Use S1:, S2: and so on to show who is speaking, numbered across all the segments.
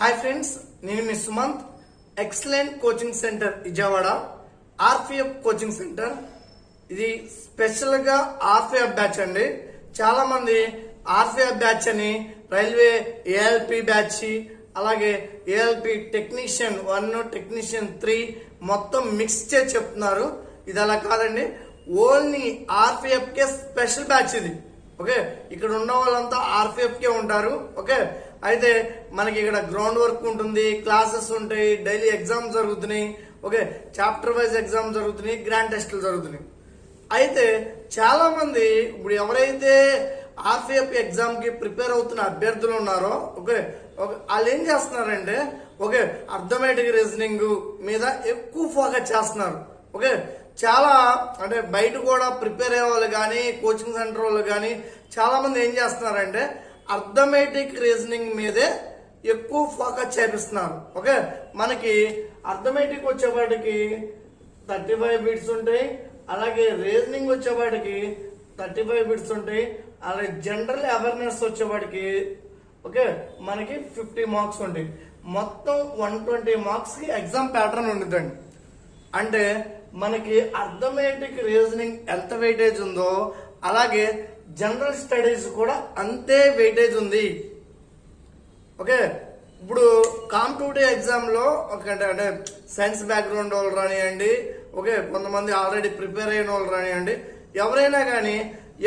S1: Hi friends నేను మీ Sumanth excellent coaching centre Vijayawada RPF coaching centre. ఇది స్పెషల్గా RPF batch అండి. చాలా మంది ఆర్పిఎఫ్ బ్యాచ్ అని రైల్వే ఏఎల్పి బ్యాచ్ అలాగే ALP technician one technician three మొత్తం మిక్స్ చేసి చెప్తున్నారు. ఇది అలా కాదండి. ఓన్లీ ఆర్పిఎఫ్కే స్పెషల్ బ్యాచ్ ఇది. ఓకే? ఇక్కడ ఉన్న వాళ్ళంతా ఆర్పిఎఫ్కే ఉంటారు. ఓకే? అయితే మనకి ఇక్కడ గ్రౌండ్ వర్క్ ఉంటుంది క్లాసెస్ ఉంటాయి డైలీ ఎగ్జామ్స్ జరుగుతున్నాయి ఓకే చాప్టర్ వైజ్ ఎగ్జామ్ జరుగుతున్నాయి గ్రాండ్ టెస్టులు జరుగుతున్నాయి. అయితే చాలా మంది ఇప్పుడు ఎవరైతే ఆర్పిఎఫ్ ఎగ్జామ్కి ప్రిపేర్ అవుతున్న అభ్యర్థులు ఉన్నారో ఓకే ఓకే వాళ్ళు ఏం చేస్తున్నారంటే ఓకే అర్థమెటిక్ రీజనింగ్ మీద ఎక్కువ ఫోకస్ చేస్తున్నారు. ఓకే చాలా అంటే బయట కూడా ప్రిపేర్ అయ్యే వాళ్ళు కానీ కోచింగ్ సెంటర్ వాళ్ళు కానీ చాలా మంది ఏం చేస్తున్నారంటే అర్థమెటిక్ రీజనింగ్ మీదే ఎక్కువ ఫోకస్ చేపిస్తున్నారు ఓకే? మనకి అర్థమెటిక్ వచ్చేపాటికి థర్టీ ఫైవ్ బిట్స్ ఉంటాయి. అలాగే రీజనింగ్ వచ్చేవాడికి థర్టీ ఫైవ్ బిట్స్ ఉంటాయి. అలాగే జనరల్ అవేర్నెస్ వచ్చేవాడికి ఓకే? మనకి ఫిఫ్టీ మార్క్స్ ఉంటాయి. మొత్తం వన్ ట్వంటీ మార్క్స్కి ఎగ్జామ్ ప్యాటర్న్ ఉంటుందండి అంటే మనకి అర్థమెటిక్ రీజనింగ్ ఎంత వెయిటేజ్ ఉందో అలాగే జనరల్ స్టడీస్ కూడా అంతే వెయిటేజ్ ఉంది. ఓకే? ఇప్పుడు కాంపిటేటివ్ ఎగ్జామ్లో ఒక అంటే సైన్స్ బ్యాక్గ్రౌండ్ వాళ్ళు రానియండి ఓకే కొంతమంది ఆల్రెడీ ప్రిపేర్ అయిన వాళ్ళు రానియండి. ఎవరైనా కానీ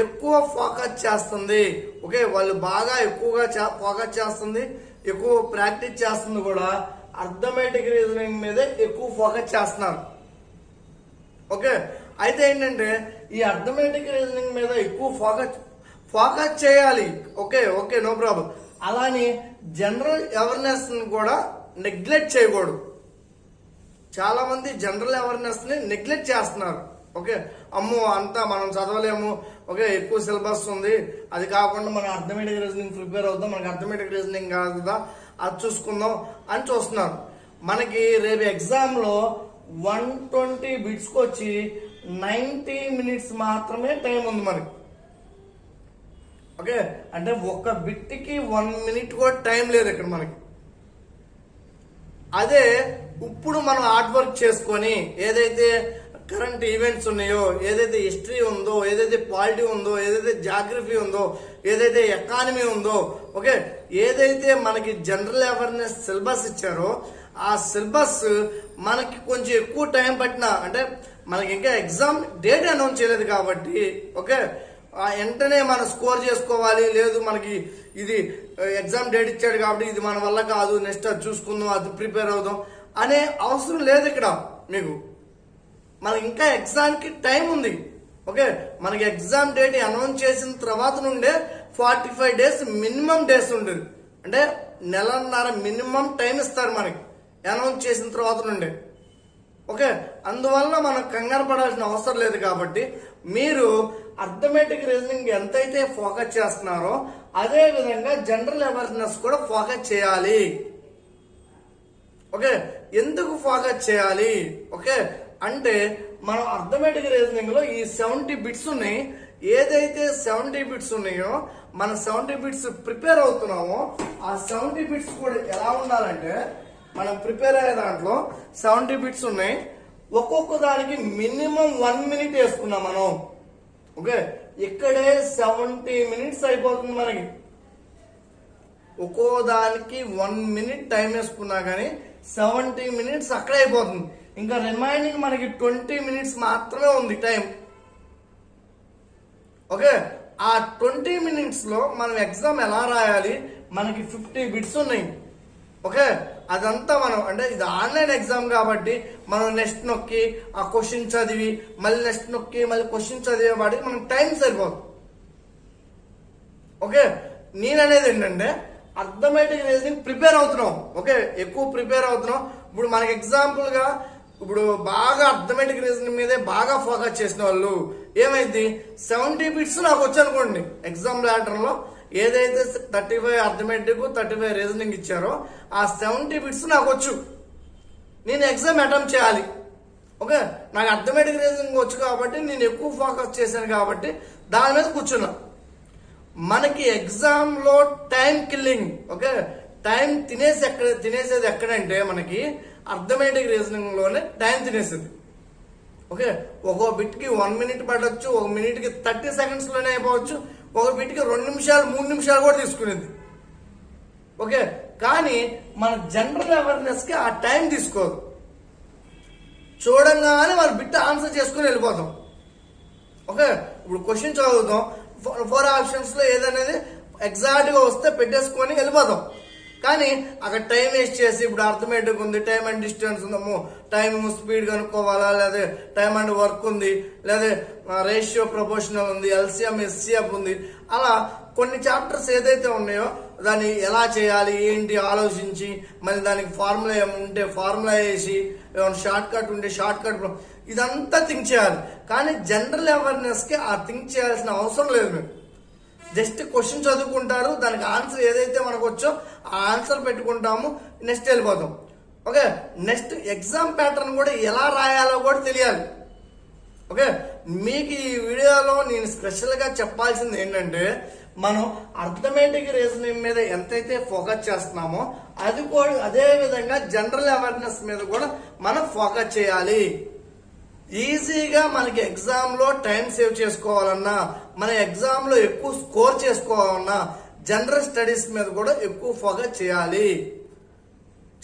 S1: ఎక్కువ ఫోకస్ చేస్తుంది ఓకే వాళ్ళు బాగా ఎక్కువగా ఫోకస్ చేస్తుంది ఎక్కువ ప్రాక్టీస్ చేస్తుంది కూడా అర్థమెటిక్ రీజనింగ్ మీదే ఎక్కువ ఫోకస్ చేస్తున్నారు. ఓకే? అయితే ఏంటంటే ఈ అర్థమెటిక్ రీజనింగ్ మీద ఎక్కువ ఫోకస్ ఫోకస్ చేయాలి. Okay okay no problem. అలానే జనరల్ అవేర్నెస్ కూడా నెగ్లెక్ట్ చేయకూడదు. చాలా మంది జనరల్ అవేర్నెస్ని నెగ్లెక్ట్ చేస్తున్నారు. ఓకే అమ్మో అంతా మనం చదవలేము. ఓకే ఎక్కువ సిలబస్ ఉంది. అది కాకుండా మనం అర్థమెటిక్ రీజనింగ్ ప్రిపేర్ అవుతాం. మనకి అర్థమెటిక్ రీజనింగ్ కాదా అది చూసుకుందాం అని చూస్తున్నారు. మనకి రేపు ఎగ్జామ్లో వన్ ట్వంటీ బిట్స్కి వచ్చి నైంటీ మినిట్స్ మాత్రమే టైం ఉంది మనకి. ఓకే? అంటే ఒక్క బిట్కి వన్ మినిట్ కూడా టైం లేదు ఇక్కడ మనకి. అదే ఇప్పుడు మనం హార్డ్ వర్క్ చేసుకొని ఏదైతే కరెంట్ ఈవెంట్స్ ఉన్నాయో ఏదైతే హిస్టరీ ఉందో ఏదైతే పాలిటీ ఉందో ఏదైతే జాగ్రఫీ ఉందో ఏదైతే ఎకానమీ ఉందో ఓకే? ఏదైతే మనకి జనరల్ అవేర్నెస్ సిలబస్ ఇచ్చారో ఆ సిలబస్ మనకి కొంచెం ఎక్కువ టైం పట్టినా అంటే మనకి ఇంకా ఎగ్జామ్ డేట్ అనౌన్స్ చేయలేదు కాబట్టి ఓకే? ఆ వెంటనే మనం స్కోర్ చేసుకోవాలి. లేదు మనకి ఇది ఎగ్జామ్ డేట్ ఇచ్చాడు కాబట్టి ఇది మన వల్ల కాదు నెక్స్ట్ అది చూసుకుందాం అది ప్రిపేర్ అవుదాం అనే అవసరం లేదు ఇక్కడ మీకు. మనకి ఇంకా ఎగ్జామ్కి టైం ఉంది. ఓకే? మనకి ఎగ్జామ్ డేట్ అనౌన్స్ చేసిన తర్వాత నుండే forty five days minimum days ఉంటుంది అంటే నెలన్నర మినిమం టైం ఇస్తారు మనకి అనౌన్స్ చేసిన తర్వాత నుండే. ఓకే? అందువల్ల మనం కంగారు పడాల్సిన అవసరం లేదు కాబట్టి మీరు అర్థమెటిక్ రీజనింగ్ ఎంతైతే ఫోకస్ చేస్తున్నారో అదే విధంగా జనరల్ అవేర్నెస్ కూడా ఫోకస్ చేయాలి. ఓకే? ఎందుకు ఫోకస్ చేయాలి? ఓకే? అంటే మనం అర్థమెటిక్ రీజనింగ్లో ఈ సెవెంటీ బిట్స్ ఉన్నాయి. ఏదైతే సెవెంటీ బిట్స్ ఉన్నాయో మన సెవెంటీ బిట్స్ ప్రిపేర్ అవుతున్నామో ఆ సెవెంటీ బిట్స్ కూడా ఎలా ఉండాలంటే మనం ప్రిపేర్ అయ్యే దాంట్లో సెవెంటీ బిట్స్ ఉన్నాయి. ఒక్కొక్క దానికి మినిమం వన్ మినిట్ వేసుకున్నాం మనం. ఓకే? ఇక్కడే సెవెంటీ మినిట్స్ అయిపోతుంది మనకి. ఒక్కో దానికి వన్ మినిట్ టైం వేసుకున్నా కానీ సెవెంటీ మినిట్స్ అక్కడే అయిపోతుంది. ఇంకా రిమైనింగ్ మనకి ట్వంటీ మినిట్స్ మాత్రమే ఉంది టైం. ఓకే? ఆ ట్వంటీ మినిట్స్లో మనం ఎగ్జామ్ ఎలా రాయాలి? మనకి ఫిఫ్టీ బిట్స్ ఉన్నాయి. ఓకే? అదంతా మనం అంటే ఇది ఆన్లైన్ ఎగ్జామ్ కాబట్టి మనం నెక్స్ట్ నొక్కి ఆ క్వశ్చన్ చదివి మళ్ళీ నెక్స్ట్ నొక్కి మళ్ళీ క్వశ్చన్ చదివే వాడికి మనం టైం సరిపోదు. ఓకే? నేననేది ఏంటంటే అర్థమేటిక్ రీజనింగ్ ప్రిపేర్ అవుతున్నాం ఓకే? ఎక్కువ ప్రిపేర్ అవుతున్నాం ఇప్పుడు మనకి ఎగ్జాంపుల్గా ఇప్పుడు బాగా అర్థమేటిక్ రీజనింగ్ మీదే బాగా ఫోకస్ చేసిన వాళ్ళు. ఏమైంది? సెవెంటీ బిట్స్ నాకు వచ్చి అనుకోండి ఎగ్జామ్ ల్యాటర్లో. ఏదైతే thirty five arithmetic thirty five reasoning ఇచ్చారో ఆ సెవెంటీ బిట్స్ నాకు వచ్చు. నేను ఎగ్జామ్ అటెంప్ట్ చేయాలి. ఓకే? నాకు అర్థమెటిక్ రీజనింగ్ వచ్చు కాబట్టి నేను ఎక్కువ ఫోకస్ చేశాను కాబట్టి దాని మీద కూర్చున్నా. మనకి ఎగ్జామ్లో టైం కిల్లింగ్ ఓకే? టైం తినేసి ఎక్కడ తినేసేది ఎక్కడంటే మనకి అర్థమెటిక్ రీజనింగ్లోనే టైం తినేసేది. ఓకే? ఒక్కో బిట్కి వన్ మినిట్ పడవచ్చు ఒక మినిట్కి థర్టీ సెకండ్స్లోనే అయిపోవచ్చు. ఒక బిట్కి రెండు నిమిషాలు మూడు నిమిషాలు కూడా తీసుకునేది. ఓకే? కానీ మన జనరల్ అవేర్నెస్కి ఆ టైం తీసుకోదు. చూడంగానే వాళ్ళు బిట్ ఆన్సర్ చేసుకుని వెళ్ళిపోతాం. ఓకే? ఇప్పుడు క్వశ్చన్ చదువుతాం. ఫోర్ ఆప్షన్స్లో ఏదనేది ఎగ్జాక్ట్గా వస్తే పెట్టేసుకొని వెళ్ళిపోతాం. కానీ అక్కడ టైం వేస్ట్ చేసి ఇప్పుడు అర్థమేటిక్ ఉంది టైం అండ్ డిస్టెన్స్ ఉందమ్మో టైం స్పీడ్ కనుక్కోవాలా? లేదా టైం అండ్ వర్క్ ఉంది. లేదా రేషియో ప్రపోర్షనల్ ఉంది ఎల్సిఎం ఎస్సీఎఫ్ ఉంది. అలా కొన్ని చాప్టర్స్ ఏదైతే ఉన్నాయో దాన్ని ఎలా చేయాలి ఏంటి ఆలోచించి మళ్ళీ దానికి ఫార్ములా ఏముంటే ఫార్ములా వేసి ఏమైనా షార్ట్ కట్ ఉంటే షార్ట్ కట్ ఇదంతా థింక్ చేయాలి. కానీ జనరల్ అవేర్నెస్కి ఆ థింక్ చేయాల్సిన అవసరం లేదు మేము జస్ట్ క్వశ్చన్ చదువుకుంటారు దానికి ఆన్సర్ ఏదైతే మనకు వచ్చో ఆ ఆన్సర్ పెట్టుకుంటాము నెక్స్ట్ వెళ్ళిపోతాం. ఓకే? నెక్స్ట్ ఎగ్జామ్ ప్యాటర్న్ కూడా ఎలా రాయాలో కూడా తెలియాలి. ఓకే? మీకు ఈ వీడియోలో నేను స్పెషల్గా చెప్పాల్సింది ఏంటంటే మనం అర్థమేటిక్ రీజనింగ్ మీద ఎంతైతే ఫోకస్ చేస్తున్నామో అది కూడా అదే విధంగా జనరల్ అవేర్నెస్ మీద కూడా మనం ఫోకస్ చేయాలి. ఈజీగా మనకి ఎగ్జామ్లో టైం సేవ్ చేసుకోవాలన్నా మన ఎగ్జామ్లో ఎక్కువ స్కోర్ చేసుకోవాలన్నా జనరల్ స్టడీస్ మీద కూడా ఎక్కువ ఫోకస్ చేయాలి.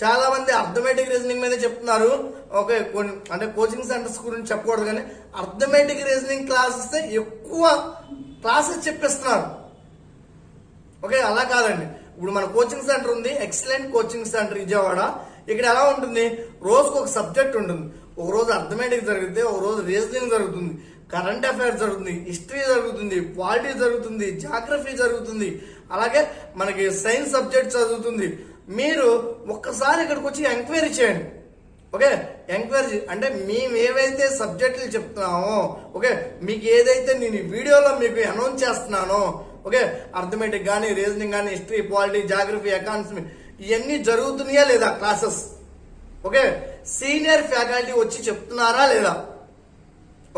S1: చాలా మంది అర్థమెటిక్ రీజనింగ్ మీద చెప్తున్నారు. ఓకే కొన్ని అంటే కోచింగ్ సెంటర్స్ గురించి చెప్పకూడదు కానీ అర్థమెటిక్ రీజనింగ్ క్లాసెస్ ఎక్కువ క్లాసెస్ చెప్పిస్తున్నారు. ఓకే అలా కాదండి. ఇప్పుడు మన కోచింగ్ సెంటర్ ఉంది ఎక్సలెంట్ కోచింగ్ సెంటర్ విజయవాడ. ఇక్కడ ఎలా ఉంటుంది? రోజుకు ఒక సబ్జెక్ట్ ఉంటుంది. ఒక రోజు అర్థమెటిక్ జరిగితే ఒక రోజు రీజనింగ్ జరుగుతుంది. కరెంట్ అఫైర్స్ జరుగుతుంది హిస్టరీ జరుగుతుంది పాలిటీ జరుగుతుంది జాగ్రఫీ జరుగుతుంది. అలాగే మనకి సైన్స్ సబ్జెక్ట్ చదువుతుంది. మీరు ఒక్కసారి ఇక్కడికి వచ్చి ఎంక్వైరీ చేయండి. ఓకే? ఎంక్వైరీ అంటే మేము ఏవైతే సబ్జెక్టులు చెప్తున్నామో ఓకే? మీకు ఏదైతే నేను ఈ వీడియోలో మీకు అనౌన్స్ చేస్తున్నానో ఓకే? అర్థమెటిక్ కానీ రీజనింగ్ కానీ హిస్టరీ పాలిటీ జాగ్రఫీ ఎకానమీ ఇవన్నీ జరుగుతున్నాయా లేదా క్లాసెస్? ఓకే? సీనియర్ ఫ్యాకల్టీ వచ్చి చెప్తున్నారా లేదా?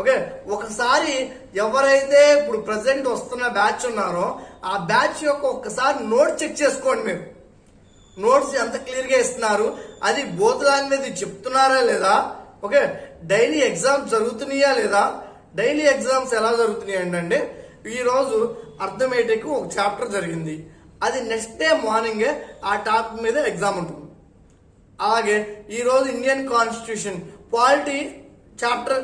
S1: ఓకే? ఒకసారి ఎవరైతే ఇప్పుడు ప్రజెంట్ వస్తున్న బ్యాచ్ ఉన్నారో ఆ బ్యాచ్ యొక్క ఒక్కసారి నోట్ చెక్ చేసుకోండి మీరు. నోట్స్ ఎంత క్లియర్గా ఇస్తున్నారు? అది బోత్ లాంగ్వేజ్ చెప్తున్నారా లేదా? ఓకే? డైలీ ఎగ్జామ్స్ జరుగుతున్నాయా లేదా? డైలీ ఎగ్జామ్స్ ఎలా జరుగుతున్నాయి అంటే ఈరోజు రోజు ఒక చాప్టర్ జరిగింది. అది నెక్స్ట్ డే మార్నింగే ఆ టాపిక్ మీద ఎగ్జామ్ ఉంటుంది. అలాగే ఈరోజు Indian constitution polity chapter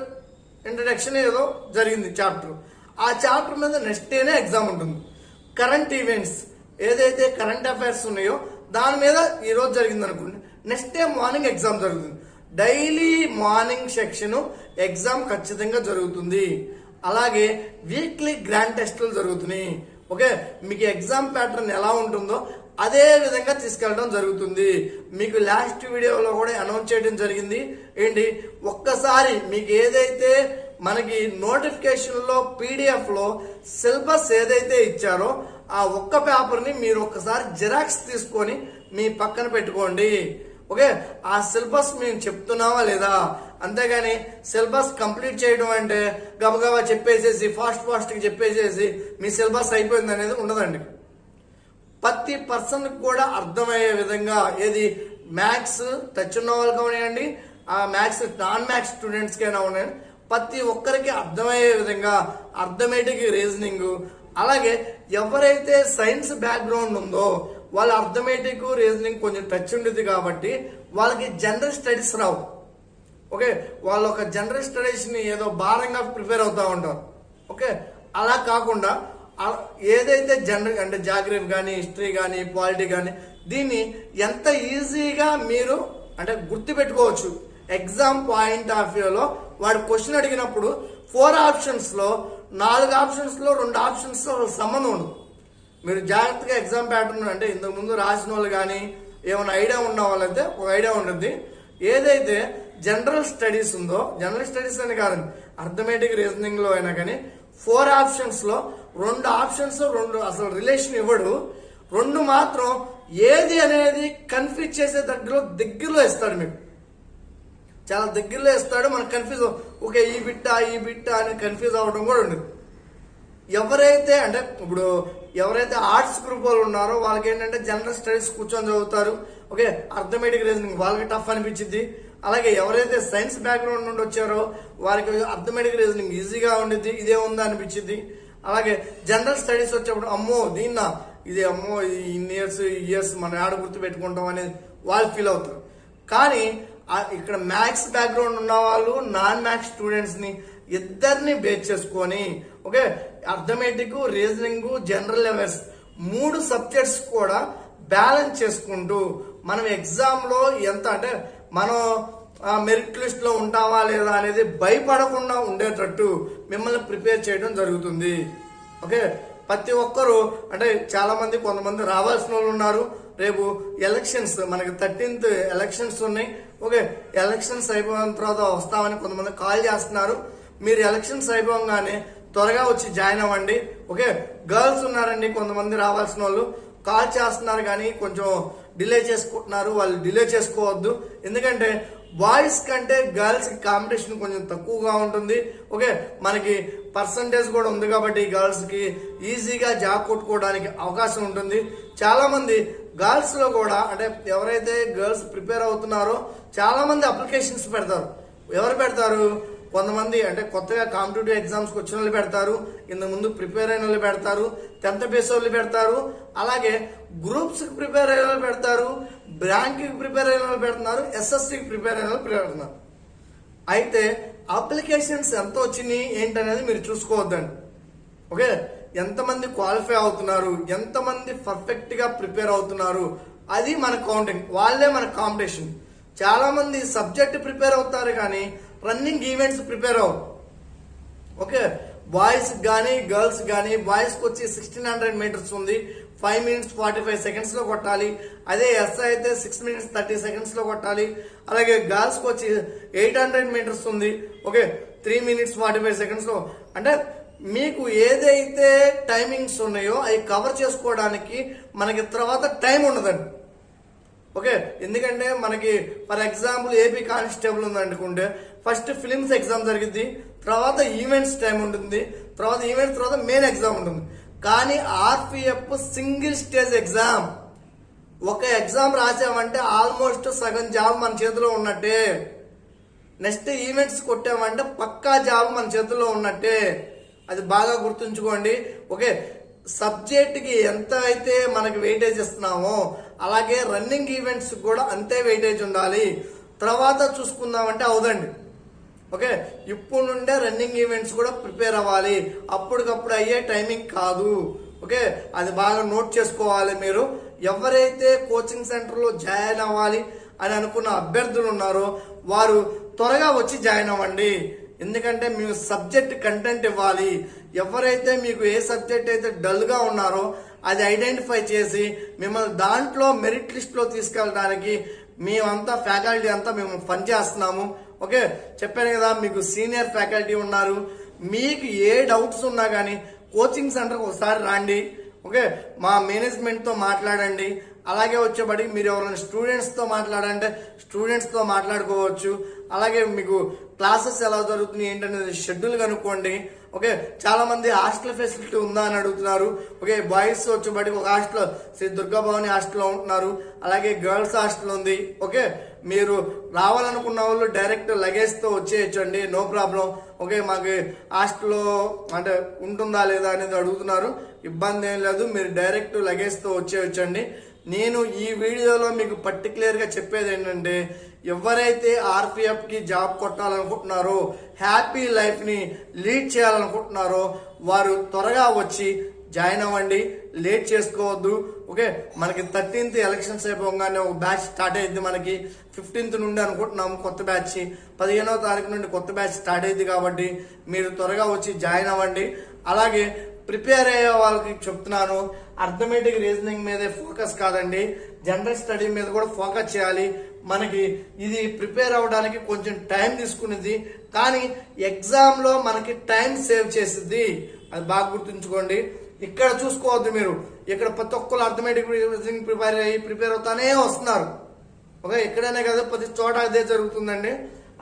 S1: introduction ఏదో జరిగింది చాప్టర్. ఆ చాప్టర్ మీద నెక్స్ట్ డేనే ఎగ్జామ్ ఉంటుంది. కరెంట్ ఈవెంట్స్ ఏదైతే కరెంట్ అఫైర్స్ ఉన్నాయో దాని మీద ఈరోజు జరిగింది అనుకోండి నెక్స్ట్ డే మార్నింగ్ ఎగ్జామ్ జరుగుతుంది. డైలీ మార్నింగ్ సెక్షన్ ఎగ్జామ్ ఖచ్చితంగా జరుగుతుంది. అలాగే వీక్లీ గ్రాండ్ టెస్టులు జరుగుతున్నాయి. ఓకే మీకు ఎగ్జామ్ ప్యాటర్న్ ఎలా ఉంటుందో అదే విధంగా తీసుకెళ్ళడం జరుగుతుంది. మీకు లాస్ట్ వీడియోలో కూడా అనౌన్స్ చేయడం జరిగింది. ఏంటి? ఒక్కసారి మీకు ఏదైతే మనకి నోటిఫికేషన్లో పీడిఎఫ్లో సిలబస్ ఏదైతే ఇచ్చారో ఆ ఒక్క పేపర్ని మీరు ఒక్కసారి జిరాక్స్ తీసుకొని మీ పక్కన పెట్టుకోండి. ఓకే? ఆ సిలబస్ మేము చెప్తున్నావా లేదా? అంతేగాని సిలబస్ కంప్లీట్ చేయడం అంటే గబగబా చెప్పేసేసి ఫాస్ట్ ఫాస్ట్గా చెప్పేసేసి మీ సిలబస్ అయిపోయింది అనేది ఉండదండి. ప్రతి పర్సన్ కూడా అర్థమయ్యే విధంగా ఏది మ్యాథ్స్ టచ్ ఉన్న వాళ్ళు కానివ్వండి ఆ మ్యాథ్స్ నాన్ మ్యాథ్స్ స్టూడెంట్స్కి అయినా ఉన్నాయి ప్రతి ఒక్కరికి అర్థమయ్యే విధంగా అర్థమేటిక్ రీజనింగ్ అలాగే ఎవరైతే సైన్స్ బ్యాక్గ్రౌండ్ ఉందో వాళ్ళ అర్థమేటిక్ రీజనింగ్ కొంచెం టచ్ ఉండేది కాబట్టి వాళ్ళకి జనరల్ స్టడీస్ రావు. ఓకే వాళ్ళు ఒక జనరల్ స్టడీస్ని ఏదో భారంగా ప్రిపేర్ అవుతూ ఉంటారు. ఓకే అలా కాకుండా ఏదైతే జనరల్ అంటే జాగ్రఫీ కానీ హిస్టరీ కానీ పాలిటీ కానీ దీన్ని ఎంత ఈజీగా మీరు అంటే గుర్తు పెట్టుకోవచ్చు ఎగ్జామ్ పాయింట్ ఆఫ్ వ్యూలో వాడు క్వశ్చన్ అడిగినప్పుడు ఫోర్ ఆప్షన్స్లో నాలుగు ఆప్షన్స్లో రెండు ఆప్షన్స్లో సంబంధం ఉండదు. మీరు జాగ్రత్తగా ఎగ్జామ్ ప్యాటర్న్ అంటే ఇంతకు ముందు రాసిన వాళ్ళు కానీ ఏమైనా ఐడియా ఉన్న వాళ్ళైతే ఒక ఐడియా ఉంటుంది. ఏదైతే జనరల్ స్టడీస్ ఉందో జనరల్ స్టడీస్ అని కాదండి అర్థమెటిక్ రీజనింగ్లో అయినా కానీ ఫోర్ ఆప్షన్స్లో రెండు ఆప్షన్స్ రెండు అసలు రిలేషన్ ఇవ్వడు. రెండు మాత్రం ఏది అనేది కన్ఫ్యూజ్ చేసే దగ్గరలో దగ్గరలో ఇస్తాడు మీకు. చాలా దగ్గరలో ఇస్తాడు మనకు కన్ఫ్యూజ్ ఓకే ఈ బిట్ట ఈ బిట్ట అని కన్ఫ్యూజ్ అవ్వడం కూడా ఉండదు. ఎవరైతే అంటే ఇప్పుడు ఎవరైతే ఆర్ట్స్ గ్రూప్ వాళ్ళు ఉన్నారో వాళ్ళకి ఏంటంటే జనరల్ స్టడీస్ కూర్చొని చదువుతారు. ఓకే అర్థమెటిక్ రీజనింగ్ వాళ్ళకి టఫ్ అనిపించింది అలాగే ఎవరైతే సైన్స్ బ్యాక్గ్రౌండ్ నుండి వచ్చారో వారికి అర్థమెటిక్ రీజనింగ్ ఈజీగా ఉండిద్ది ఇదే ఉందా అనిపించింది అలాగే జనరల్ స్టడీస్ వచ్చేప్పుడు అమ్మో దీన్న ఇది అమ్మో ఇన్ని ఇయర్స్ ఇయర్స్ మనం ఆడ గుర్తు పెట్టుకుంటాం అనేది వాళ్ళు ఫీల్ అవుతారు. కానీ ఇక్కడ మ్యాథ్స్ బ్యాక్గ్రౌండ్ ఉన్న వాళ్ళు నాన్ మ్యాథ్స్ స్టూడెంట్స్ని ఇద్దరిని బేస్ చేసుకొని okay arithmetic reasoning general awareness మూడు సబ్జెక్ట్స్ కూడా బ్యాలెన్స్ చేసుకుంటూ మనం ఎగ్జామ్లో ఎంత అంటే మనం మెరిట్ లిస్ట్లో ఉంటామా లేదా అనేది భయపడకుండా ఉండేటట్టు మిమ్మల్ని ప్రిపేర్ చేయడం జరుగుతుంది. ఓకే ప్రతి ఒక్కరు అంటే చాలా మంది కొంతమంది రావాల్సిన వాళ్ళు ఉన్నారు. రేపు ఎలక్షన్స్ మనకి థర్టీన్త్ ఎలక్షన్స్ ఉన్నాయి. ఓకే ఎలక్షన్స్ అయిపోయిన తర్వాత వస్తామని కొంతమంది కాల్ చేస్తున్నారు. మీరు ఎలక్షన్స్ అయిపోగానే త్వరగా వచ్చి జాయిన్ అవ్వండి. ఓకే గర్ల్స్ ఉన్నారండి కొంతమంది రావాల్సిన వాళ్ళు. కాల్ చేస్తున్నారు కానీ కొంచెం డిలే చేసుకుంటున్నారు. వాళ్ళు డిలే చేసుకోవద్దు. ఎందుకంటే బాయ్స్ కంటే గర్ల్స్ కాంపిటీషన్ కొంచెం తక్కువగా ఉంటుంది. ఓకే మనకి పర్సంటేజ్ కూడా ఉంది కాబట్టి గర్ల్స్కి ఈజీగా జాబ్ కొట్టుకోవడానికి అవకాశం ఉంటుంది. చాలా మంది గర్ల్స్లో కూడా అంటే ఎవరైతే గర్ల్స్ ప్రిపేర్ అవుతున్నారో చాలా మంది అప్లికేషన్స్ పెడతారు. ఎవరు పెడతారు? కొంతమంది అంటే కొత్తగా కాంపిటేటివ్ ఎగ్జామ్స్కి వచ్చిన వాళ్ళు పెడతారు. ఇంతకుముందు ప్రిపేర్ అయిన వాళ్ళు పెడతారు. టెన్త్ బేస్ వాళ్ళు పెడతారు. అలాగే గ్రూప్స్కి ప్రిపేర్ అయిన వాళ్ళు పెడతారు. బ్యాంక్కి ప్రిపేర్ అయిన వాళ్ళు పెడుతున్నారు ఎస్ఎస్సికి ప్రిపేర్ అయిన వాళ్ళు పెడుతున్నారు. అయితే అప్లికేషన్స్ ఎంత వచ్చినాయి ఏంటనేది మీరు చూసుకోవద్దండి. ఓకే? ఎంతమంది క్వాలిఫై అవుతున్నారు ఎంతమంది పర్ఫెక్ట్గా ప్రిపేర్ అవుతున్నారు అది మన కౌంటింగ్ వాళ్ళే మన కాంపిటీషన్ చాలా మంది సబ్జెక్ట్ ప్రిపేర్ అవుతారు కానీ రన్నింగ్ ఈవెంట్స్ ప్రిపేర్ అవ్వరు. ఓకే? బాయ్స్ కానీ గర్ల్స్ కానీ బాయ్స్కి వచ్చి సిక్స్టీన్ హండ్రెడ్ మీటర్స్ ఉంది. ఫైవ్ మినిట్స్ ఫార్టీ ఫైవ్ సెకండ్స్లో కొట్టాలి. అదే ఎస్ఐ అయితే సిక్స్ మినిట్స్ థర్టీ సెకండ్స్లో కొట్టాలి. అలాగే గర్ల్స్కి వచ్చి ఎయిట్ హండ్రెడ్ మీటర్స్ ఉంది. Okay three minutes forty five సెకండ్స్లో అంటే మీకు ఏదైతే టైమింగ్స్ ఉన్నాయో అవి కవర్ చేసుకోవడానికి మనకి తర్వాత టైం ఉండదండి. ఓకే ఎందుకంటే మనకి ఫర్ ఎగ్జాంపుల్ ఏపీ కానిస్టేబుల్ ఉందనుకుంటే ఫస్ట్ ఫిలిమ్స్ ఎగ్జామ్ జరిగింది తర్వాత ఈవెంట్స్ టైం ఉంటుంది తర్వాత ఈవెంట్స్ తర్వాత మెయిన్ ఎగ్జామ్ ఉంటుంది. కానీ ఆర్పిఎఫ్ సింగిల్ స్టేజ్ ఎగ్జామ్. ఒక ఎగ్జామ్ రాసామంటే ఆల్మోస్ట్ సగం జాబ్ మన చేతిలో ఉన్నట్టే. నెక్స్ట్ ఈవెంట్స్ కొట్టామంటే పక్కా జాబ్ మన చేతిలో ఉన్నట్టే. అది బాగా గుర్తుంచుకోండి. ఓకే సబ్జెక్ట్కి ఎంత అయితే మనకి వెయిటేజ్ ఇస్తున్నామో అలాగే రన్నింగ్ ఈవెంట్స్ కూడా అంతే వెయిటేజ్ ఉండాలి. తర్వాత చూసుకుందామంటే అవుదండి. ఓకే? ఇప్పుడు నుండే రన్నింగ్ ఈవెంట్స్ కూడా ప్రిపేర్ అవ్వాలి. అప్పటికప్పుడు అయ్యే టైమింగ్ కాదు. ఓకే? అది బాగా నోట్ చేసుకోవాలి మీరు. ఎవరైతే కోచింగ్ సెంటర్లో జాయిన్ అవ్వాలి అని అనుకున్న అభ్యర్థులు ఉన్నారో వారు త్వరగా వచ్చి జాయిన్ అవ్వండి. ఎందుకంటే మీకు సబ్జెక్ట్ కంటెంట్ ఇవ్వాలి. ఎవరైతే మీకు ఏ సబ్జెక్ట్ అయితే డల్గా ఉన్నారో అది ఐడెంటిఫై చేసి మిమ్మల్ని దాంట్లో మెరిట్ లిస్ట్లో తీసుకెళ్ళడానికి మేమంతా ఫ్యాకల్టీ అంతా మేము పనిచేస్తున్నాము. ఓకే చెప్పాను కదా మీకు సీనియర్ ఫ్యాకల్టీ ఉన్నారు. మీకు ఏ డౌట్స్ ఉన్నా కానీ కోచింగ్ సెంటర్కి ఒకసారి రండి. ఓకే మా మేనేజ్మెంట్తో మాట్లాడండి. అలాగే వచ్చేబడి మీరు ఎవరైనా స్టూడెంట్స్తో మాట్లాడంటే స్టూడెంట్స్తో మాట్లాడుకోవచ్చు. అలాగే మీకు క్లాసెస్ ఎలా జరుగుతున్నాయి ఏంటనేది షెడ్యూల్ కనుక్కోండి. ఓకే చాలా మంది హాస్టల్ ఫెసిలిటీ ఉందా అని అడుగుతున్నారు. ఓకే బాయ్స్ వచ్చేబడి ఒక హాస్టల్ శ్రీ దుర్గాభవాని హాస్టల్లో ఉంటున్నారు. అలాగే గర్ల్స్ హాస్టల్ ఉంది. ఓకే మీరు రావాలనుకున్న వాళ్ళు డైరెక్ట్ లగేజ్తో వచ్చేయచ్చండి నో ప్రాబ్లం ఓకే మాకు హాస్టల్లో అంటే ఉంటుందా లేదా అనేది అడుగుతున్నారు. ఇబ్బంది ఏం లేదు మీరు డైరెక్ట్ లగేజ్తో వచ్చేయచ్చండి. నేను ఈ వీడియోలో మీకు పర్టికులర్గా చెప్పేది ఏంటంటే ఎవరైతే ఆర్పిఎఫ్కి జాబ్ కొట్టాలనుకుంటున్నారో హ్యాపీ లైఫ్ని లీడ్ చేయాలనుకుంటున్నారో వారు త్వరగా వచ్చి జాయిన్ అవ్వండి లేట్ చేసుకోవద్దు. ఓకే మనకి థర్టీన్త్ ఎలక్షన్స్ అయిపోగానే ఒక బ్యాచ్ స్టార్ట్ అయింది మనకి. ఫిఫ్టీన్త్ నుండి అనుకుంటున్నాము కొత్త బ్యాచ్. పదిహేనవ తారీఖు నుండి కొత్త బ్యాచ్ స్టార్ట్ అయింది కాబట్టి మీరు త్వరగా వచ్చి జాయిన్ అవ్వండి. అలాగే ప్రిపేర్ అయ్యే వాళ్ళకి చెప్తున్నాను అర్థమెటిక్ రీజనింగ్ మీదే ఫోకస్ కాదండి. జనరల్ స్టడీ మీద కూడా ఫోకస్ చేయాలి. మనకి ఇది ప్రిపేర్ అవ్వడానికి కొంచెం టైం తీసుకునేది కానీ ఎగ్జామ్లో మనకి టైం సేవ్ చేసిద్ది. అది బాగా గుర్తుంచుకోండి. ఇక్కడ చూసుకోవద్దు మీరు. ఇక్కడ ప్రతి ఒక్కరు అర్థమెటిక్ రీజనింగ్ ప్రిపేర్ అయ్యి ప్రిపేర్ అవుతానే వస్తున్నారు. ఓకే ఎక్కడైనా కదా ప్రతి చోట అదే జరుగుతుందండి.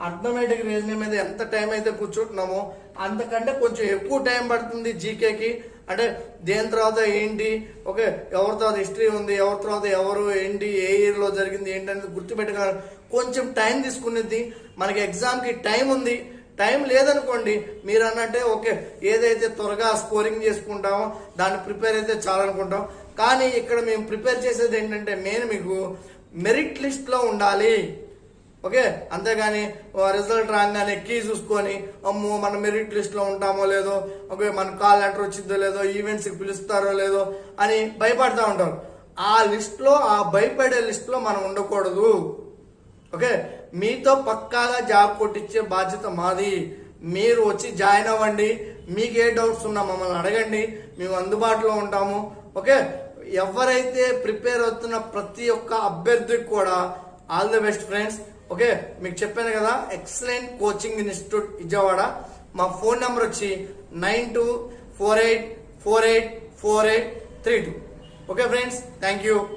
S1: అర్థమెటిక్ రీజనింగ్ మీద ఎంత టైం అయితే కూర్చుంటున్నామో అంతకంటే కొంచెం ఎక్కువ టైం పడుతుంది జీకేకి. అంటే దేని తర్వాత ఏంటి ఓకే ఎవరి తర్వాత హిస్టరీ ఉంది ఎవరి తర్వాత ఎవరు ఏంటి ఏ ఇయర్లో జరిగింది ఏంటి అనేది గుర్తుపెట్టగల కొంచెం టైం తీసుకునేది మనకి ఎగ్జామ్కి టైం ఉంది. టైం లేదనుకోండి మీరు అన్నట్టే ఓకే ఏదైతే త్వరగా స్కోరింగ్ చేసుకుంటామో దాన్ని ప్రిపేర్ అయితే చాలనుకుంటాం. కానీ ఇక్కడ మేము ప్రిపేర్ చేసేది ఏంటంటే మెయిన్ మీకు మెరిట్ లిస్ట్లో ఉండాలి. ఓకే? అంతేగాని రిజల్ట్ రాగానే కీ చూసుకొని అమ్మో మన మెరిట్ లిస్ట్లో ఉంటామో లేదో ఓకే మన కాల్ లెటర్ వచ్చిందో లేదో ఈవెంట్స్కి పిలుస్తారో లేదో అని భయపడతా ఉంటారు. ఆ లిస్ట్లో ఆ భయపడే లిస్ట్లో మనం ఉండకూడదు. ఓకే? మీతో పక్కాగా జాబ్ కొట్టించే బాధ్యత మాది. మీరు వచ్చి జాయిన్ అవ్వండి. మీకు ఏ డౌట్స్ ఉన్నా మమ్మల్ని అడగండి. మేము అందుబాటులో ఉంటాము. ఓకే? ఎవరైతే ప్రిపేర్ అవుతున్న ప్రతి ఒక్క అభ్యర్థికి కూడా all the best friends. Okay? మీకు చెప్పాను కదా ఎక్సలెంట్ కోచింగ్ ఇన్స్టిట్యూట్ విజయవాడ. మా ఫోన్ నెంబర్ వచ్చి nine two four eight four eight four eight three two. Okay friends? Thank you.